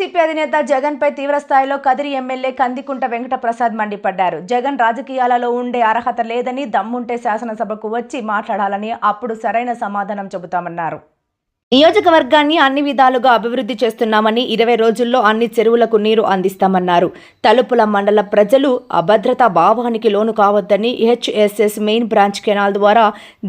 YCP అధినేత జగన్ పై Kadiri MLA Kandikunta Venkata Prasad మండిపడ్డారు. జగన్ రాజకీయాలలో ఉండే అర్హత లేదని దమ్ముంటే శాసనసభకు వచ్చి మాట్లాడాలని అప్పుడు సరైన సమాధానం చెబుతామన్నారు. నియోజకవర్గాన్ని అన్ని విధాలుగా అభివృద్ధి చేస్తున్నామని ఇరవై రోజుల్లో అన్ని చెరువులకు నీరు అందిస్తామన్నారు. తలుపుల మండల ప్రజలు అభద్రతా భావానికి లోను కావద్దని హెచ్ఎస్ఎస్ మెయిన్ బ్రాంచ్ కెనాల్ ద్వారా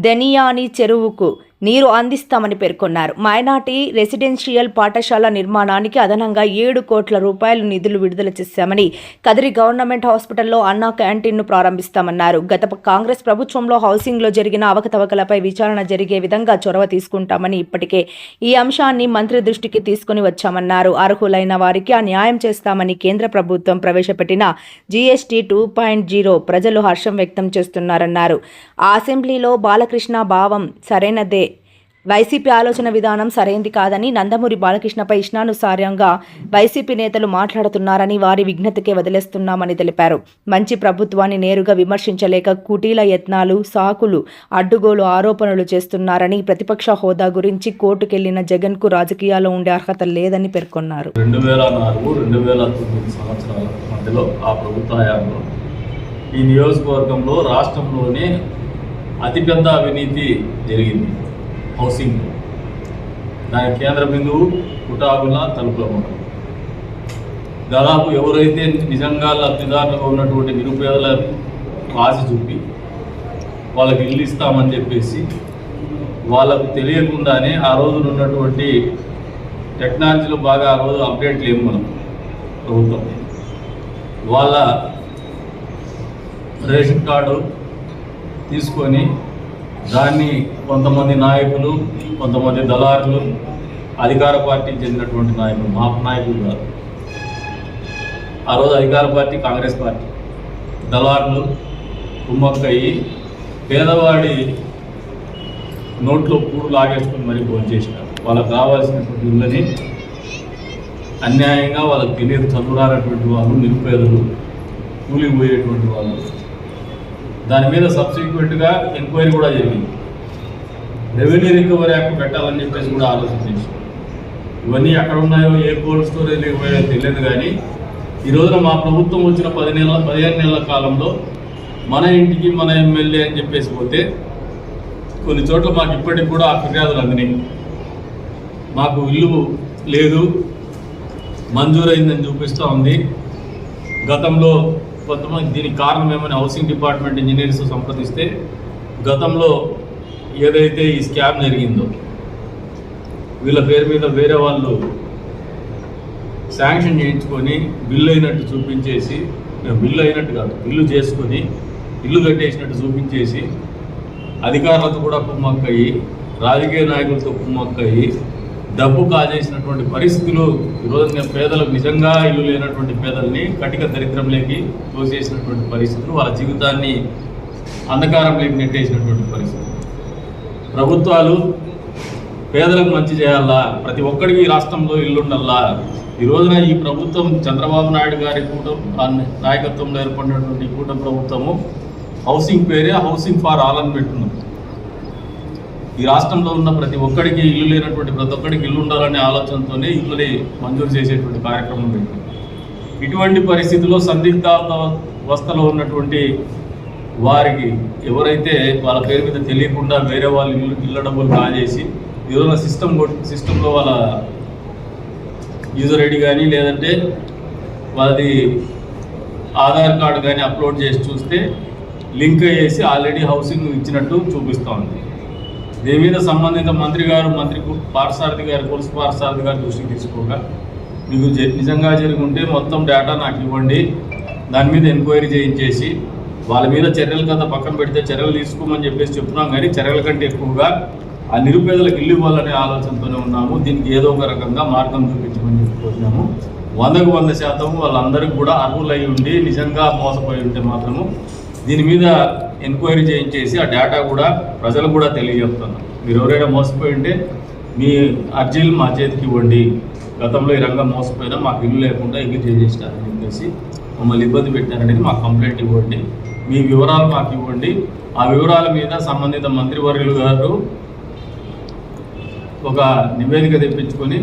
దెనియాని చెరువుకు నీరు అందిస్తామని పేర్కొన్నారు. మైనార్టీ రెసిడెన్షియల్ పాఠశాల నిర్మాణానికి అదనంగా ఏడు కోట్ల రూపాయలు నిధులు విడుదల చేశామని కదిరి గవర్నమెంట్ హాస్పిటల్లో అన్నా క్యాంటీన్ను ప్రారంభిస్తామన్నారు. గత కాంగ్రెస్ ప్రభుత్వంలో హౌసింగ్లో జరిగిన అవకతవకలపై విచారణ జరిగే విధంగా చొరవ తీసుకుంటామని ఇప్పటికే ఈ అంశాన్ని మంత్రి దృష్టికి తీసుకుని వచ్చామన్నారు. అర్హులైన వారికి ఆ న్యాయం చేస్తామని కేంద్ర ప్రభుత్వం ప్రవేశపెట్టిన జీఎస్టీ టూ పాయింట్ జీరో ప్రజలు హర్షం వ్యక్తం చేస్తున్నారన్నారు. అసెంబ్లీలో బాలకృష్ణ భావం సరైనదే వైసీపీ ఆలోచన విధానం సరైంది కాదని నందమూరి బాలకృష్ణపై ఇష్టానుసార్యంగా వైసీపీ నేతలు మాట్లాడుతున్నారని వారి విఘ్నతకే వదిలేస్తున్నామని తెలిపారు. మంచి ప్రభుత్వాన్ని నేరుగా విమర్శించలేక కుటీల యత్నాలు సాకులు అడ్డుగోలు ఆరోపణలు చేస్తున్నారని ప్రతిపక్ష హోదా గురించి కోర్టుకెళ్ళిన జగన్కు రాజకీయాల్లో ఉండే అర్హత లేదని పేర్కొన్నారు. రెండు వేల నాలుగు రెండు వేల తొమ్మిది సంవత్సరాల మధ్యలో ఆ ప్రభుత్వ హయాంలో ఈ నియోజకవర్గంలో రాష్ట్రంలోనే అతిపెద్ద అవినీతి జరిగింది. హౌసింగ్. దాని కేంద్ర బిందువు కుటాబుల తలుపుల మండలం దాదాపు ఎవరైతే నిజంగా లబ్ధిదారులుగా ఉన్నటువంటి నిరుపేదల ఆశ చూపి వాళ్ళకి ఇల్లు ఇస్తామని చెప్పేసి వాళ్ళకు తెలియకుండానే ఆ రోజున ఉన్నటువంటి టెక్నాలజీలో బాగా ఆ రోజు అప్డేట్ లేము మనం ప్రభుత్వం. వాళ్ళ రేషన్ కార్డు తీసుకొని దాన్ని కొంతమంది నాయకులు కొంతమంది దళారులు అధికార పార్టీకి చెందినటువంటి నాయకులు మా నాయకులు కాదు. ఆ రోజు అధికార పార్టీ కాంగ్రెస్ పార్టీ. దళారులు కుమ్మక్కయ్యి పేదవాడి నోట్లో పూడు లాగేసుకుని మరీ భోంచేసినారు వాళ్ళకు కావాల్సినటువంటి ఇళ్ళని అన్యాయంగా వాళ్ళకి తెలియదు చదువురానటువంటి వాళ్ళు నిరుపేదలు కూలిపోయేటువంటి వాళ్ళు. దాని మీద సబ్సిక్వెంట్గా ఎంక్వైరీ కూడా జరిగింది. రెవెన్యూ రికవరీ యాక్ట్ పెట్టాలని చెప్పేసి కూడా ఆలోచించింది. ఇవన్నీ ఎక్కడ ఉన్నాయో ఏ కోల్డ్ స్టోరేజ్ ఇవ్వయో తెలియదు కానీ ఈ రోజున మా ప్రభుత్వం వచ్చిన పది నెలల పదిహేను నెలల కాలంలో మన ఇంటికి మన ఎమ్మెల్యే అని చెప్పేసి పోతే కొన్ని చోట్ల మాకు ఇప్పటికి కూడా ఆ ఫిర్యాదులు అందినాయి. మాకు ఇల్లు లేదు మంజూరైందని చూపిస్తూ ఉంది. గతంలో కొంతమంది దీనికి కారణం ఏమని హౌసింగ్ డిపార్ట్మెంట్ ఇంజనీర్స్ సంప్రదిస్తే గతంలో ఏదైతే ఈ స్కామ్ జరిగిందో వీళ్ళ పేరు మీద వేరే వాళ్ళు శాంక్షన్ చేయించుకొని బిల్లు అయినట్టు చూపించేసి బిల్లు అయినట్టు కాదు బిల్లు చేసుకొని ఇల్లు కట్టేసినట్టు చూపించేసి అధికారులతో కూడా కుమ్మక్కయ్యి రాజకీయ నాయకులతో కుమ్మక్కయ్యి డబ్బు కాజేసినటువంటి పరిస్థితులు ఈరోజు పేదలకు నిజంగా ఇల్లు లేనటువంటి పేదల్ని కటిక దరిద్రంలోకి తోసేసినటువంటి పరిస్థితులు వాళ్ళ జీవితాన్ని అంధకారంలోకి నెట్టేసినటువంటి పరిస్థితులు. ప్రభుత్వాలు పేదలకు మంచి చేయాలా? ప్రతి ఒక్కడికి రాష్ట్రంలో ఇల్లుండల్లా ఈ రోజున ఈ ప్రభుత్వం చంద్రబాబు నాయుడు గారి కూటం నాయకత్వంలో ఏర్పడినటువంటి కూటమి ప్రభుత్వము హౌసింగ్ పేరే హౌసింగ్ ఫార్ ఆల్ అని పెట్టున్నారు ఈ రాష్ట్రంలో ఉన్న ప్రతి ఒక్కడికి ఇల్లు లేనటువంటి ప్రతి ఒక్కడికి ఇల్లు ఉండాలనే ఆలోచనతోనే ఇల్లుని మంజూరు చేసేటువంటి కార్యక్రమం పెట్టింది ఇటువంటి పరిస్థితుల్లో సందిగ్ధావస్థలో ఉన్నటువంటి వారికి ఎవరైతే వాళ్ళ పేరు మీద తెలియకుండా వేరే వాళ్ళు ఇల్లు ఇళ్ళ డబ్బులు కాజేసి ఈరోజు సిస్టమ్ సిస్టంలో వాళ్ళ యూజర్ ఐడి కానీ లేదంటే వాళ్ళది ఆధార్ కార్డు కానీ అప్లోడ్ చేసి చూస్తే లింక్ చేసి ఆల్రెడీ హౌసింగ్ ఇచ్చినట్టు చూపిస్తూ ఉంది. దీని మీద సంబంధిత మంత్రి గారు మంత్రి కు- గారు కొలుసు పార్థసారథి గారు దృష్టికి తీసుకోగా మీకు జ- నిజంగా జరిగి ఉంటే మొత్తం డేటా నాకు ఇవ్వండి. దాని మీద ఎంక్వైరీ చేయించేసి వాళ్ళ మీద చర్యలు కదా పక్కన పెడితే చర్యలు తీసుకోమని చెప్పేసి చెప్తున్నాం కానీ చర్యల కంటే ఎక్కువగా ఆ నిరుపేదలకు ఇల్లు ఇవ్వాలనే ఆలోచనతోనే ఉన్నాము. దీనికి ఏదో ఒక రకంగా మార్గం చూపించమని చెప్పుకుంటున్నాము వందకు వంద శాతం వాళ్ళందరికీ కూడా అర్హులై ఉండి నిజంగా మోసపోయి ఉంటే మాత్రము దీని మీద ఎంక్వైరీ చేయించేసి ఆ డేటా కూడా ప్రజలు కూడా తెలియజేస్తున్నాం మీరు ఎవరైనా మోసపోయి ఉంటే మీ అర్జీలు మా చేతికి ఇవ్వండి. గతంలో ఈ రంగం మోసపోయినా మాకు ఇల్లు లేకుండా ఇల్లు చేసేసినారని చెప్పేసి మమ్మల్ని ఇబ్బంది పెట్టారనేది మాకు కంప్లైంట్ ఇవ్వండి. మీ వివరాలు మాకు ఇవ్వండి. ఆ వివరాల మీద సంబంధిత మంత్రివర్యులు గారు ఒక నివేదిక తెప్పించుకొని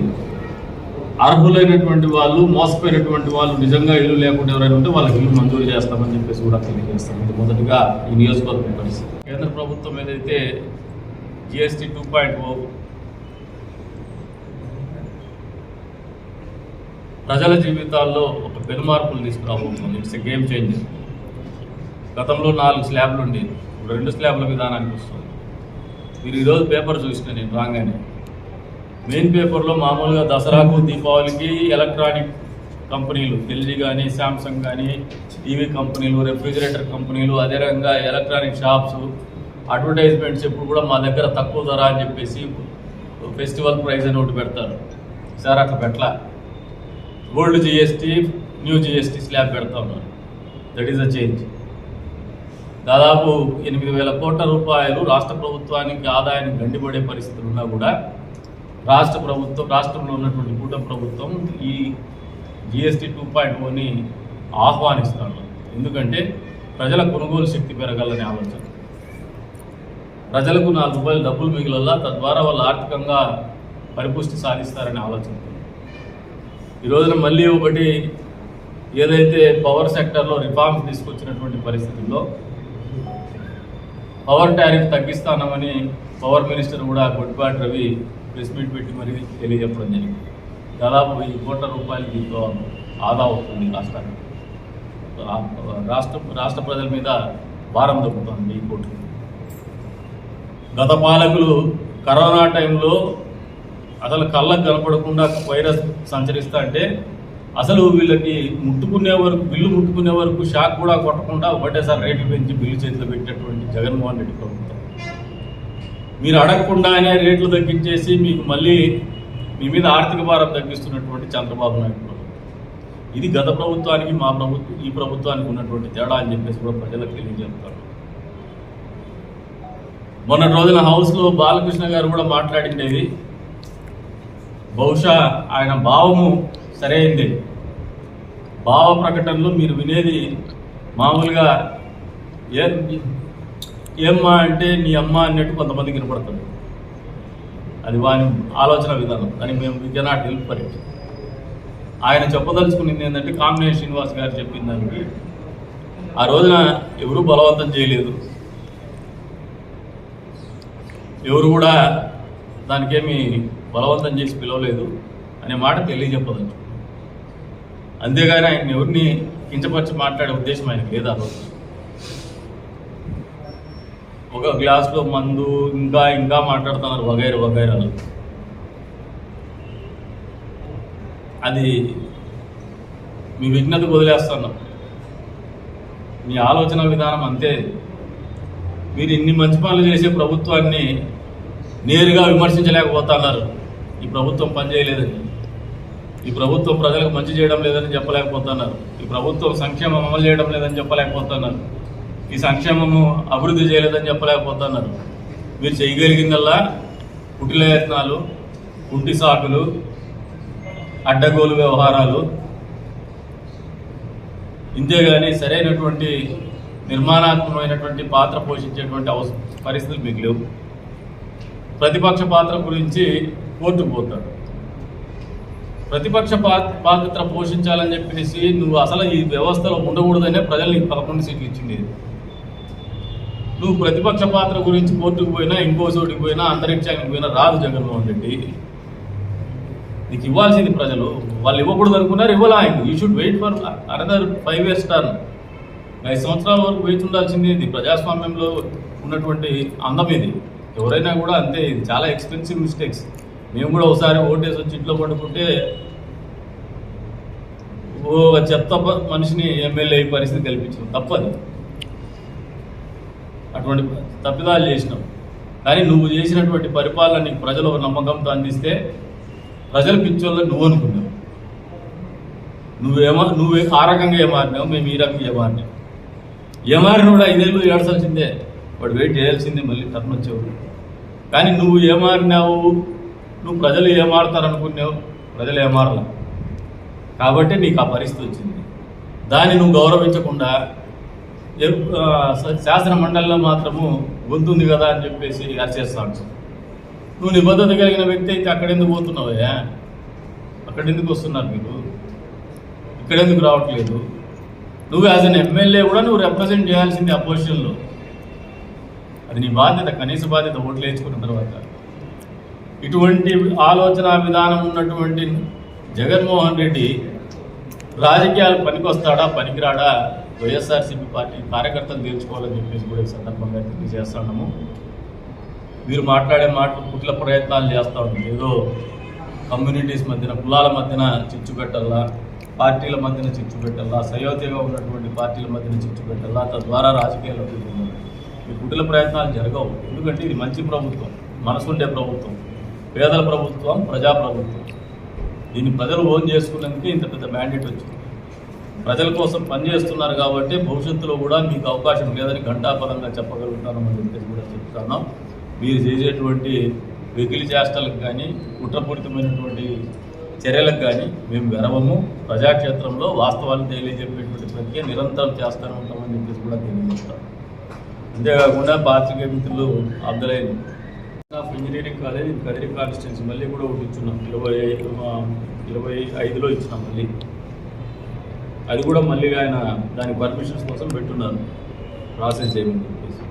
అర్హులైనటువంటి వాళ్ళు మోసపోయినటువంటి వాళ్ళు నిజంగా ఇల్లు లేకుండా ఎవరైనా ఉంటే వాళ్ళకి ఇల్లు మంజూరు చేస్తామని చెప్పేసి కూడా తెలియజేస్తాం. ఇది మొదటిగా ఈ నియోజకవర్గం పరిస్థితి. కేంద్ర ప్రభుత్వం ఏదైతే జిఎస్టీ టూ పాయింట్ ఓ ప్రజల జీవితాల్లో ఒక పెనుమార్పులు తీసుకురాబోతుంది ఇట్స్ ఎ గేమ్ చేంజర్ గతంలో నాలుగు స్లాబ్లు ఉండేది ఇప్పుడు రెండు స్లాబ్ల విధానానికి వస్తుంది. మీరు ఈరోజు పేపర్ చూసిన నేను రాగానే మెయిన్ పేపర్లో మామూలుగా దసరాకు దీపావళికి ఎలక్ట్రానిక్ కంపెనీలు ఎల్జీ కానీ శాంసంగ్ కానీ టీవీ కంపెనీలు రెఫ్రిజిరేటర్ కంపెనీలు అదే రకంగా ఎలక్ట్రానిక్ షాప్స్ అడ్వర్టైజ్మెంట్స్ ఎప్పుడు కూడా మా దగ్గర తక్కువ ధర అని చెప్పేసి ఫెస్టివల్ ప్రైస్ అని ఒకటి పెడతారు. సార్ అట్లా పెట్టలా? Old GST new GST slab పెడతా ఉన్నారు. దట్ ఈస్ అ చేంజ్ దాదాపు ఎనిమిది వేల కోట్ల రూపాయలు రాష్ట్ర ప్రభుత్వానికి ఆదాయానికి గండిపడే పరిస్థితులు ఉన్నా కూడా రాష్ట్ర ప్రభుత్వం రాష్ట్రంలో ఉన్నటువంటి కూటమి ప్రభుత్వం ఈ జిఎస్టీ టూ పాయింట్ ఓని ఆహ్వానిస్తాను. ఎందుకంటే ప్రజల కొనుగోలు శక్తి పెరగాలనే ఆలోచన. ప్రజలకు నాలుగు రూపాయలు డబ్బులు మిగిలల్లా తద్వారా వాళ్ళు ఆర్థికంగా పరిపుష్టి సాధిస్తారనే ఆలోచన. ఈ రోజున మళ్ళీ ఒకటి ఏదైతే పవర్ సెక్టర్లో రిఫార్మ్స్ తీసుకొచ్చినటువంటి పరిస్థితుల్లో పవర్ టారిఫ్ తగ్గిస్తానమని పవర్ మినిస్టర్ కూడా కొట్టిపాటి రవి ప్రెస్ మీట్ పెట్టి మరీ తెలియజెప్పడం జరిగింది. దాదాపు వెయ్యి కోట్ల రూపాయలు దీంతో ఆదా అవుతుంది రాష్ట్రానికి. రాష్ట్ర రాష్ట్ర ప్రజల మీద భారం దొక్కుతుంది వెయ్యి కోట్లు గత పాలకులు కరోనా టైంలో అసలు కళ్ళకు కనపడకుండా వైరస్ సంచరిస్తా అంటే అసలు వీళ్ళకి ముట్టుకునే వరకు బిల్లు ముట్టుకునే వరకు షాక్ కూడా కొట్టకుండా ఒకటేసారి రేట్లు పెంచి బిల్లు చేతిలో పెట్టినటువంటి జగన్మోహన్ రెడ్డి ప్రభుత్వం. మీరు అడగకుండానే రేట్లు తగ్గించేసి మీకు మళ్ళీ మీ మీద ఆర్థిక భారం తగ్గిస్తున్నటువంటి చంద్రబాబు నాయుడు ప్రభుత్వం ఇది గత ప్రభుత్వానికి మా ప్రభుత్వం ఈ ప్రభుత్వానికి ఉన్నటువంటి తేడా అని చెప్పేసి కూడా ప్రజలకు తెలియజేస్తారు. మొన్న రోజున హౌస్లో బాలకృష్ణ గారు కూడా మాట్లాడిండేది బహుశా ఆయన భావము సరైంది. భావ ప్రకటనలు మీరు వినేది మామూలుగా ఏ ఏమ్మా అంటే నీ అమ్మ అన్నట్టు కొంతమందికి వినపడుతుంది అది వాని ఆలోచన విధానం. కానీ మేము we cannot help for it. ఆయన చెప్పదలుచుకున్నది ఏంటంటే కామినేని శ్రీనివాస్ గారు చెప్పిన దానికి ఆ రోజున ఎవరూ బలవంతం చేయలేదు. ఎవరు కూడా దానికేమి బలవంతం చేసి పిలవలేదు అనే మాట తెలియజెప్పదలుచుకున్నాను అంతేగాని ఆయన ఎవరిని కించపరిచి మాట్లాడే ఉద్దేశం ఆయనకు లేదు ఆ రోజు ఒక గ్లాస్లో మందు ఇంకా ఇంకా మాట్లాడుతున్నారు వగైరు వగైరాలు అది మీ విఘ్నతకు వదిలేస్తున్నాం మీ ఆలోచన విధానం అంతే. మీరు ఇన్ని మంచి పనులు చేసే ప్రభుత్వాన్ని నేరుగా విమర్శించలేకపోతున్నారు. ఈ ప్రభుత్వం పనిచేయలేదని ఈ ప్రభుత్వం ప్రజలకు మంచి చేయడం లేదని చెప్పలేకపోతున్నారు. ఈ ప్రభుత్వం సంక్షేమం అమలు చేయడం లేదని చెప్పలేకపోతున్నారు. ఈ సంక్షేమము అభివృద్ధి చేయలేదని చెప్పలేకపోతున్నారు. మీరు చేయగలిగిందల్లా కుటిల యత్నాలు కుంటి సాకులు అడ్డగోలు వ్యవహారాలు ఇంతేగాని సరైనటువంటి నిర్మాణాత్మకమైనటువంటి పాత్ర పోషించేటువంటి అవస పరిస్థితులు మీకు లేవు. ప్రతిపక్ష పాత్ర గురించి కోర్టుకు పోతాడు ప్రతిపక్ష పాత్ర పోషించాలని చెప్పేసి నువ్వు అసలు ఈ వ్యవస్థలో ఉండకూడదనే ప్రజలు నీకు పదకొండు సీట్లు ఇచ్చింది నువ్వు ప్రతిపక్ష పాత్ర గురించి కోర్టుకు పోయినా ఇంకో చోటికి పోయినా అంతరిక్షానికి పోయినా రాదు జగన్మోహన్ రెడ్డి. నీకు ఇవ్వాల్సింది ప్రజలు. వాళ్ళు ఇవ్వకూడదు అనుకున్నారు ఇవ్వాలా ఆయన you should wait for another five years turn ఐదు సంవత్సరాల వరకు వేచి ఉండాల్సింది ఇది. ప్రజాస్వామ్యంలో ఉన్నటువంటి అందం ఇది. ఎవరైనా కూడా అంతే ఇది చాలా ఎక్స్పెన్సివ్ మిస్టేక్స్ మేము కూడా ఒకసారి ఓటేసి వచ్చి ఇంట్లో పడుకుంటే ఓ చెత్త మనిషిని ఎమ్మెల్యే పరిస్థితి కల్పించాం తప్పదు. అటువంటి తప్పిదాలు చేసినాం. కానీ నువ్వు చేసినటువంటి పరిపాలన నీకు ప్రజలు ఒక నమ్మకంతో అందిస్తే ప్రజలు పిచ్చోళ్ళు నువ్వు అనుకున్నావు. నువ్వేమో నువ్వే ఆ రకంగా ఏమారినావు మేము ఈ రకంగా ఏమారినాం. ఏమారిన కూడా ఐదేళ్ళు ఏడ్చాల్సిందే వాడు వెయిట్ చేయాల్సిందే మళ్ళీ టర్న్ వచ్చేవాడు. కానీ నువ్వు ఏమారినావు నువ్వు ప్రజలు ఏమారుతారు అనుకున్నావు ప్రజలు ఏమారలా. కాబట్టి నీకు ఆ పరిస్థితి వచ్చింది. దాన్ని నువ్వు గౌరవించకుండా శాసన మండలిలో మాత్రము గొంతుంది కదా అని చెప్పేసి అరిచేస్తాను నువ్వు నిబద్ధత కలిగిన వ్యక్తి అయితే అక్కడ ఎందుకు పోతున్నావయ్యా? అక్కడ ఎందుకు వస్తున్నారు మీరు? ఇక్కడ ఎందుకు రావట్లేదు? నువ్వు యాజ్ అన్ ఎమ్మెల్యే కూడా నువ్వు రిప్రజెంట్ చేయాల్సింది అపోజిషన్లో అది నీ బాధ్యత కనీస బాధ్యత ఓట్లు వేసుకున్న తర్వాత. ఇటువంటి ఆలోచన విధానం ఉన్నటువంటి జగన్మోహన్ రెడ్డి రాజకీయాలు పనికొస్తాడా పనికిరాడా? వైఎస్ఆర్సీపీ పార్టీ కార్యకర్తలు తీర్చుకోవాలని చెప్పేసి కూడా ఈ సందర్భంగా తెలియజేస్తున్నాము మీరు మాట్లాడే మాటలు కుట్ల ప్రయత్నాలు చేస్తూ ఉంటారు ఏదో కమ్యూనిటీస్ మధ్యన కులాల మధ్యన చిచ్చు పెట్టాలా పార్టీల మధ్యన చిచ్చు పెట్టాలా సయోధ్యగా ఉన్నటువంటి పార్టీల మధ్యన చిచ్చు పెట్టాలా తద్వారా రాజకీయాల్లో తిరుగుతున్నారు. ఈ కుట్ల ప్రయత్నాలు జరగవు. ఎందుకంటే ఇది మంచి ప్రభుత్వం మనసుండే ప్రభుత్వం పేదల ప్రభుత్వం ప్రజా ప్రభుత్వం దీన్ని ప్రజలు ఓన్ చేసుకున్నందుకే ఇంత పెద్ద మ్యాండేట్ వచ్చింది. ప్రజల కోసం పనిచేస్తున్నారు కాబట్టి భవిష్యత్తులో కూడా మీకు అవకాశం లేదని ఘంటాపదంగా చెప్పగలుగుతానని చెప్పేసి కూడా చెప్తున్నాం మీరు చేసేటువంటి వెకిలి చేష్టలకు కానీ కుట్రపూరితమైనటువంటి చర్యలకు కానీ మేము గర్వము. ప్రజాక్షేత్రంలో వాస్తవాలు తెలియజెప్పేటువంటి ప్రక్రియ నిరంతరం చేస్తూనే ఉంటామని చెప్పేసి కూడా తెలియజేస్తాం అంతేకాకుండా పాత్రికేయ మిత్రులు అబ్దులైన్ of engineering college Kadiri constituency మళ్ళీ కూడా ఒకటి ఇచ్చున్నాం. ఇరవై ఐదు ఇరవై ఐదులో ఇచ్చినాం మళ్ళీ. అది కూడా మళ్ళీ ఆయన దాని పర్మిషన్స్ కోసం పెట్టున్నారు. ప్రాసెస్ చేయమని చెప్పేసి.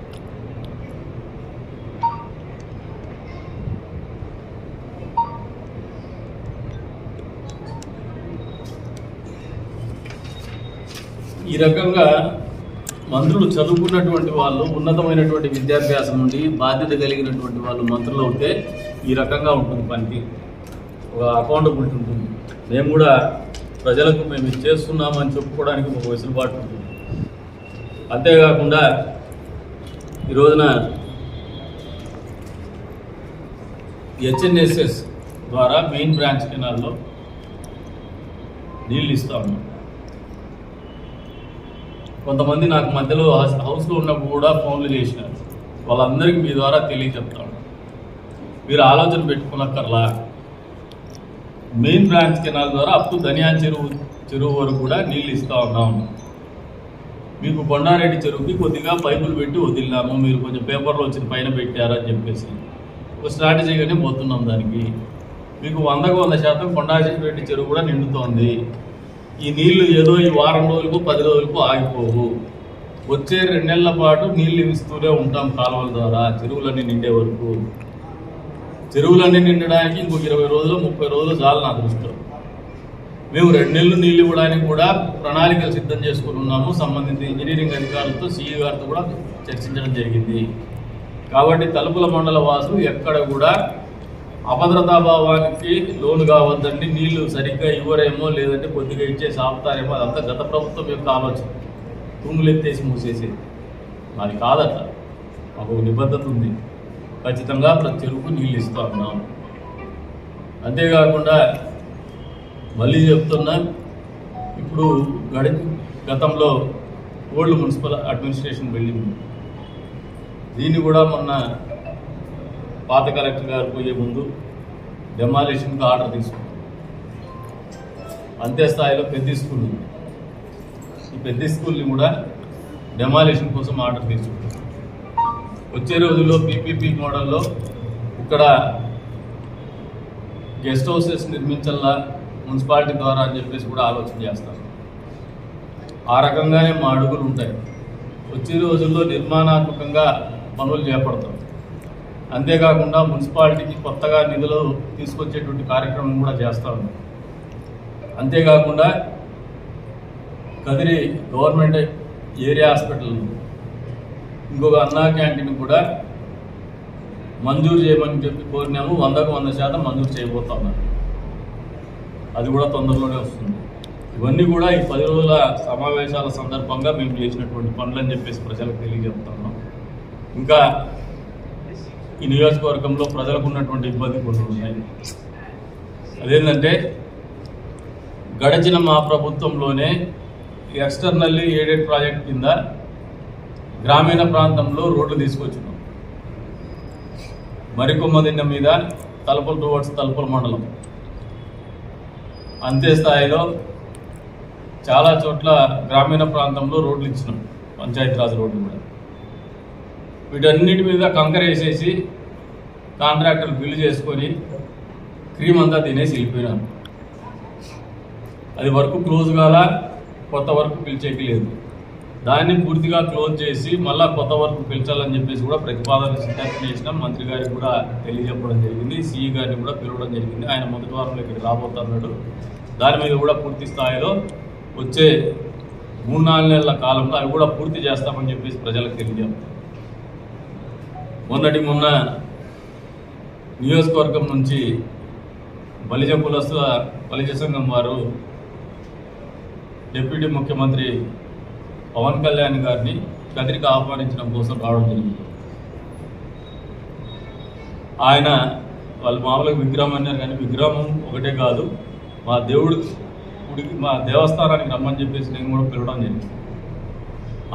ఈ రకంగా మంత్రులు చదువుకున్నటువంటి వాళ్ళు ఉన్నతమైనటువంటి విద్యాభ్యాసం నుండి బాధ్యత కలిగినటువంటి వాళ్ళు మంత్రులు అవుతే ఈ రకంగా ఉంటుంది పనికి. ఒక అకౌంటబిలిటీ ఉంటుంది. మేము కూడా ప్రజలకు మేము ఇది చేస్తున్నామని చెప్పుకోవడానికి ఒక వెసులుబాటు ఉంటుంది. అంతేకాకుండా ఈ రోజున హెచ్ఎన్ఎస్ఎస్ ద్వారా మెయిన్ బ్రాంచ్ కెనాల్లో నీళ్ళు ఇస్తా ఉన్నాం. కొంతమంది నాకు మధ్యలో హౌస్- హౌస్లో ఉన్నప్పుడు కూడా ఫోన్లు చేసినారు. వాళ్ళందరికీ మీ ద్వారా తెలియజెప్తాను. మీరు ఆలోచన పెట్టుకున్నక్కర్లా. మెయిన్ బ్రాంచ్ కెనాల్ ద్వారా అప్పు ధనియా చెరువు చెరువు వరకు కూడా నీళ్ళు ఇస్తూ ఉన్నాం. మీకు కొండారెడ్డి చెరువుకి కొద్దిగా పైపులు పెట్టి వదిలినాము. మీరు కొంచెం పేపర్లో వచ్చిన పైన పెట్టారని చెప్పేసి. ఒక స్ట్రాటజీగానే పోతున్నాం దానికి. మీకు వందకు వంద శాతం కొండారెడ్డి చెరువు కూడా నిండుతోంది. ఈ నీళ్ళు ఏదో ఈ వారం రోజులకు పది రోజులకు ఆగిపోవు. వచ్చే రెండు నెలల పాటు నీళ్ళు ఇస్తూనే ఉంటాం కాలువల ద్వారా. చెరువులన్నీ నిండే వరకు. చెరువులన్నీ నిండడానికి ఇంకొక ఇరవై రోజులు ముప్పై రోజులు చాలు నా దృష్టిలో. మేము రెండు నెలలు నీళ్ళు ఇవ్వడానికి కూడా ప్రణాళికలు సిద్ధం చేసుకుని ఉన్నాము. సంబంధిత ఇంజనీరింగ్ అధికారులతో సిఈ గారితో కూడా చర్చించడం జరిగింది. కాబట్టి తలుపుల మండల వాసులు ఎక్కడ కూడా అభద్రతాభావానికి లోను కావద్దండి నీళ్ళు సరిగ్గా ఇవ్వరేమో లేదంటే కొద్దిగా ఇచ్చేసి ఆపుతారేమో అదంతా గత ప్రభుత్వం యొక్క ఆలోచన. తూములు ఎత్తేసి మూసేసేది. అది కాదట. మాకు నిబద్ధత ఉంది. ఖచ్చితంగా ప్రతి చెరువుకు నీళ్ళు ఇస్తా ఉన్నాం. అంతేకాకుండా మళ్ళీ చెప్తున్నా ఇప్పుడు గడి గతంలో ఓల్డ్ మున్సిపల్ అడ్మినిస్ట్రేషన్ బిల్డింగ్ దీన్ని కూడా మొన్న పాత కలెక్టర్ గారు పోయే ముందు డెమాలిషన్కి ఆర్డర్ తీసుకున్నాం. అంతే స్థాయిలో పెద్ద స్కూల్ ఉంది. ఈ పెద్ద స్కూల్ని కూడా డెమాలిషన్ కోసం ఆర్డర్ తీసుకున్నాం. వచ్చే రోజుల్లో పీపీపీ మోడల్లో ఇక్కడ గెస్ట్ హౌసెస్ నిర్మించాలా మున్సిపాలిటీ ద్వారా అని చెప్పేసి కూడా ఆలోచన చేస్తారు ఆ రకంగానే మా అడుగులు ఉంటాయి. వచ్చే రోజుల్లో నిర్మాణాత్మకంగా పనులు చేపడతాం. అంతేకాకుండా మున్సిపాలిటీకి కొత్తగా నిధులు తీసుకొచ్చేటువంటి కార్యక్రమం కూడా చేస్తూ ఉన్నాం అంతేకాకుండా కదిరి గవర్నమెంట్ ఏరియా హాస్పిటల్ ఇంకొక అన్నా క్యాంటీన్ కూడా మంజూరు చేయమని చెప్పి కోరినాము. వందకు వంద శాతం మంజూరు చేయబోతున్నారు అది కూడా తొందరలోనే వస్తుంది. ఇవన్నీ కూడా ఈ పది రోజుల సమావేశాల సందర్భంగా మేము చేసినటువంటి పనులు అని చెప్పేసి ప్రజలకు తెలియజెప్తున్నాం ఇంకా ఈ నియోజకవర్గంలో ప్రజలకు ఉన్నటువంటి ఇబ్బంది కొన్ని ఉన్నాయి. అదేంటంటే గడిచిన మా ప్రభుత్వంలోనే ఎక్స్టర్నల్లీ ఎయిడెడ్ ప్రాజెక్ట్ కింద గ్రామీణ ప్రాంతంలో రోడ్లు తీసుకొచ్చినాం. మరికొమ్మదిన్న మీద తలుపుల టువర్డ్స్ తలుపుల మండలం. అంతే స్థాయిలో చాలా చోట్ల గ్రామీణ ప్రాంతంలో రోడ్లు ఇచ్చినాం పంచాయతీరాజ్ రోడ్లు కూడా. వీటన్నిటి మీద కంకర వేసేసి కాంట్రాక్టర్లు బిల్లు చేసుకొని క్రీమ్ అంతా తినేసి వెళ్ళిపోయినాను అది వర్క్ క్లోజ్ కాల కొత్త వర్క్ పిలిచేకి లేదు. దాన్ని పూర్తిగా క్లోజ్ చేసి మళ్ళీ కొత్త వర్క్ పిలిచాలని చెప్పేసి కూడా ప్రతిపాదన సిద్ధాంతం చేసినాం మంత్రి గారికి కూడా తెలియజెప్పడం జరిగింది సిఈ గారిని కూడా పిలవడం జరిగింది. ఆయన మొదటి వారంలో ఇక్కడ రాబోతున్నాడు. దాని మీద కూడా పూర్తి స్థాయిలో వచ్చే మూడు నాలుగు నెలల కాలంలో అవి కూడా పూర్తి చేస్తామని చెప్పేసి ప్రజలకు తెలియజేస్తాం మొన్నటి మొన్న నియోజకవర్గం నుంచి బలిజ కులస్తుల బలిజ సంఘం వారు డిప్యూటీ ముఖ్యమంత్రి పవన్ కళ్యాణ్ గారిని కదిరికి ఆహ్వానించడం కోసం రావడం జరిగింది. ఆయన వాళ్ళు మామూలుగా విగ్రహం అన్నారు కానీ విగ్రహం ఒకటే కాదు మా దేవుడు గుడికి మా దేవస్థానానికి రమ్మని చెప్పేసి నేను కూడా పిలవడం జరిగింది.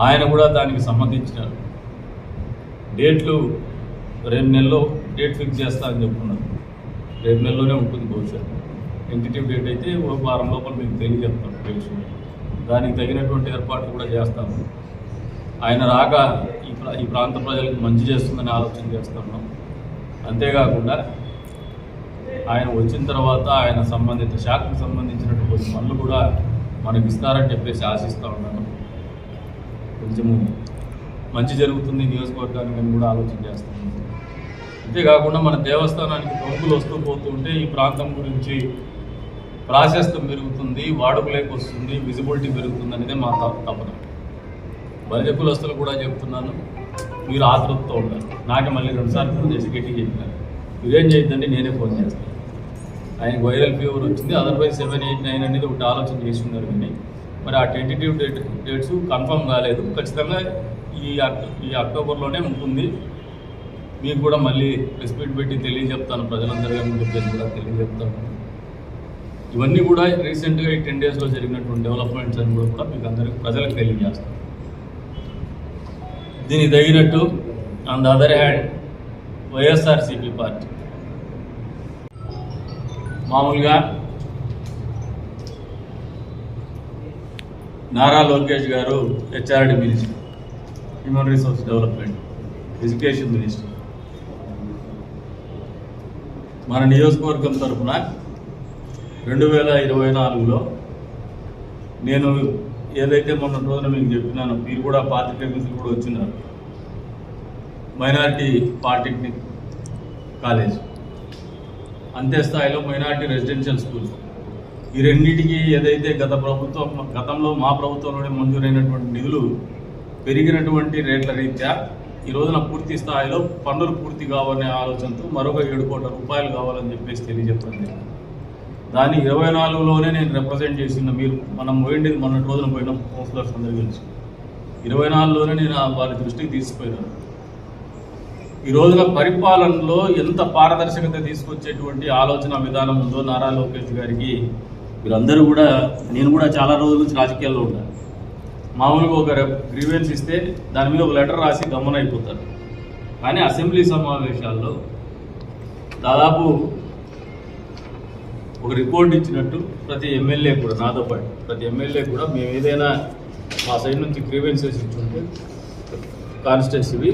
ఆయన కూడా దానికి సంబంధించినారు డేట్లు రేపు నెలలో డేట్ ఫిక్స్ చేస్తా అని చెప్పుకున్నారు రేపు నెలలోనే ఉంటుంది బహుశా. టెంటేటివ్ డేట్ అయితే ఒక వారం లోపల మీకు తెలియజెప్తాను తెలుసు. దానికి తగినటువంటి ఏర్పాట్లు కూడా చేస్తాము ఆయన రాక ఈ ప్రా- ఈ ప్రాంత ప్రజలకు మంచి చేస్తుందని ఆలోచన చేస్తున్నాం అంతేకాకుండా ఆయన వచ్చిన తర్వాత ఆయన సంబంధిత శాఖకు సంబంధించినటువంటి కొన్ని పనులు కూడా మనకి ఇస్తారని చెప్పేసి ఆశిస్తూ ఉన్నాను. కొంచెము మంచి జరుగుతుంది నియోజకవర్గానికి అని కూడా ఆలోచన చేస్తున్నాను అంతేకాకుండా మన దేవస్థానానికి ప్రముఖులు వస్తూ పోతుంటే ఈ ప్రాంతం గురించి ప్రాశస్తం పెరుగుతుంది వాడుకలోకి వస్తుంది విజిబిలిటీ పెరుగుతుంది అనేది మా తపన. బలిజ కులస్తులు కూడా చెప్తున్నాను మీరు ఆతృతతో ఉండాలి నాకే మళ్ళీ రెండుసార్లు ఫోన్ చేసి గట్టి చెప్పినారు. మీరేం చేయొద్దండి నేనే ఫోన్ చేస్తాను. ఆయన వైరల్ ఫీవర్ వచ్చింది అదర్వైజ్ సెవెన్ ఎయిట్ నైన్ అనేది ఒకటి ఆలోచన చేస్తున్నారు కానీ మరి ఆ టెంటేటివ్ డేట్ డేట్స్ కన్ఫర్మ్ కాలేదు. ఖచ్చితంగా ఈ అక్- ఈ అక్టోబర్లోనే ఉంటుంది. మీకు కూడా మళ్ళీ ప్రెస్ మీట్ పెట్టి తెలియజెప్తాను. ప్రజలందరికీ చెప్పేసి కూడా తెలియజెప్తాను. ఇవన్నీ కూడా రీసెంట్గా ఈ టెన్ డేస్లో జరిగినటువంటి డెవలప్మెంట్స్ అని కూడా మీకు అందరికి ప్రజలకు తెలియజేస్తాను. దీనికి తగినట్టు on the other hand YSRCP party. మామూలుగా Nara Lokesh garu HRD minister human resource development education minister మన నియోజకవర్గం తరఫున రెండు వేల ఇరవై నాలుగులో నేను ఏదైతే మొన్న రోజున మీకు చెప్పినానో మీరు కూడా పార్టీ మిత్రులు కూడా వచ్చినారు. Minority polytechnic college. అంతే స్థాయిలో మైనార్టీ రెసిడెన్షియల్ స్కూల్. ఈ రెండింటికి ఏదైతే గత ప్రభుత్వం గతంలో మా ప్రభుత్వంలోనే మంజూరైనటువంటి నిధులు పెరిగినటువంటి రేట్ల రీత్యా ఈ రోజున పూర్తి స్థాయిలో పన్నులు పూర్తి కావాలనే ఆలోచనతో మరొక ఏడు కోట్ల రూపాయలు కావాలని చెప్పేసి తెలియజెప్పడం జరిగింది. దాన్ని ఇరవై నాలుగులోనే నేను రిప్రజెంట్ చేసిన మీరు మనం పోయిండేది మొన్నటి రోజున పోయిన కౌన్సిలర్స్ అందరికీ తెలుసు ఇరవై నాలుగులోనే నేను వారి దృష్టికి తీసుకుపోయినాను. ఈ రోజున పరిపాలనలో ఎంత పారదర్శకత తీసుకొచ్చేటువంటి ఆలోచన విధానం ఉందో నారా లోకేష్ గారికి వీరందరూ కూడా నేను కూడా చాలా రోజుల నుంచి రాజకీయాల్లో ఉన్నాను. మామూలుగా ఒక గ్రీవెన్స్ ఇస్తే దాని మీద ఒక లెటర్ రాసి గమనం అయిపోతారు కానీ అసెంబ్లీ సమావేశాల్లో దాదాపు ఒక రిపోర్ట్ ఇచ్చినట్టు ప్రతి ఎమ్మెల్యే కూడా నాతో పాటు ప్రతి ఎమ్మెల్యే కూడా మేము ఏదైనా మా సైడ్ నుంచి గ్రీవెన్సెస్ ఇచ్చుంటే కానిస్టెన్సీవి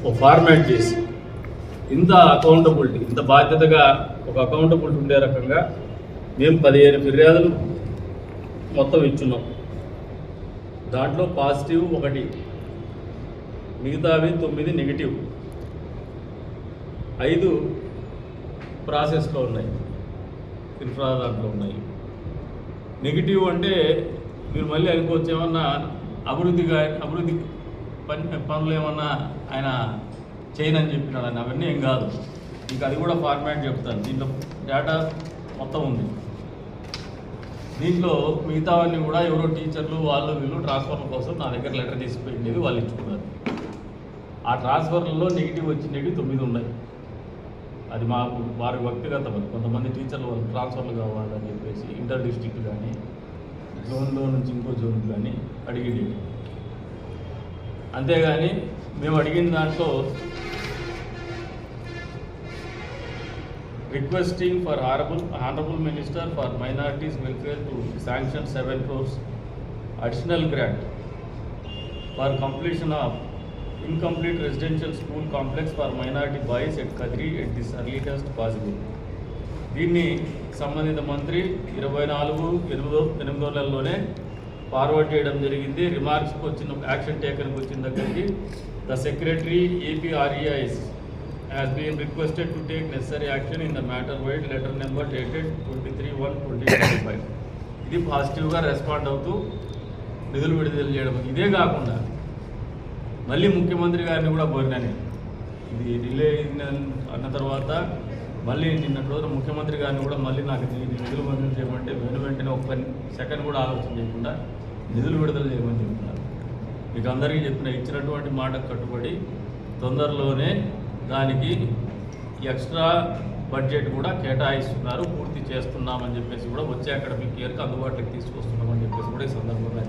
ఒక ఫార్మాట్ చేసి ఇంత అకౌంటబిలిటీ ఇంత బాధ్యతగా ఒక అకౌంటబిలిటీ ఉండే రకంగా మేము పదిహేను ఫిర్యాదులు మొత్తం ఇచ్చున్నాం. దాంట్లో పాజిటివ్ ఒకటి మిగతావి తొమ్మిది నెగిటివ్. ఐదు ప్రాసెస్లో ఉన్నాయి ఇన్ఫ్రా దాంట్లో ఉన్నాయి. నెగిటివ్ అంటే మీరు మళ్ళీ అనుకోవచ్చు ఏమన్నా అభివృద్ధిగా అభివృద్ధి పని పనులు ఏమన్నా ఆయన చేయనని చెప్పినాడు అని అవన్నీ ఏం కాదు. ఇంకా అది కూడా ఫార్మాట్ చెప్తాను. దీంట్లో డేటా మొత్తం ఉంది. దీంట్లో మిగతావన్నీ కూడా ఎవరో టీచర్లు వాళ్ళు వీళ్ళు ట్రాన్స్ఫర్ల కోసం నా దగ్గర లెటర్ తీసుకుపోయింది వాళ్ళు ఇచ్చుకున్నారు. ఆ ట్రాన్స్ఫర్లలో నెగిటివ్ వచ్చినవి తొమ్మిది ఉన్నాయి. అది మాకు వారి వ్యక్తిగత పని. కొంతమంది టీచర్లు వాళ్ళు ట్రాన్స్ఫర్లు కావాలని చెప్పేసి ఇంటర్ డిస్టిక్ కానీ జోన్లో నుంచి ఇంకో జోన్ కానీ అడిగేది అంతేగాని మేము అడిగిన దాంట్లో requesting for horrible honourable minister for minorities welfare to sanction seven crores additional grant for completion of incomplete residential school complex for minority boys at Kadri at this earliest possible. దీన్ని సంబంధిత మంత్రి ఇరవై నాలుగు ఎనిమిదో ఎనిమిదో నెలలోనే ఫార్వర్డ్ చేయడం జరిగింది రిమార్క్స్కి వచ్చిన యాక్షన్ టేకన్కి వచ్చిన దగ్గరికి the secretary APREIS has been requested to take necessary action in the matter vide letter number dated twenty three one twenty five ఇది పాజిటివ్గా రెస్పాండ్ అవుతూ నిధులు విడుదల చేయడం. ఇదే కాకుండా మళ్ళీ ముఖ్యమంత్రి గారిని కూడా కోరినా నేను ఇది రిలే అయింది అన్న తర్వాత మళ్ళీ నిన్నటి రోజున ముఖ్యమంత్రి గారిని కూడా మళ్ళీ నాకు ఇది నిధులు మంజూరు చేయమంటే వెను వెంటనే ఒక సెకండ్ కూడా ఆలోచన చేయకుండా నిధులు విడుదల చేయమని చెప్తున్నారు. మీకు అందరికీ చెప్పిన ఇచ్చినటువంటి మాటకు కట్టుబడి తొందరలోనే దానికి ఎక్స్ట్రా బడ్జెట్ కూడా కేటాయిస్తున్నారు పూర్తి చేస్తున్నామని చెప్పేసి కూడా వచ్చే అకాడమిక్ ఇయర్కి అందుబాటులోకి తీసుకొస్తున్నామని చెప్పేసి కూడా ఈ సందర్భంగా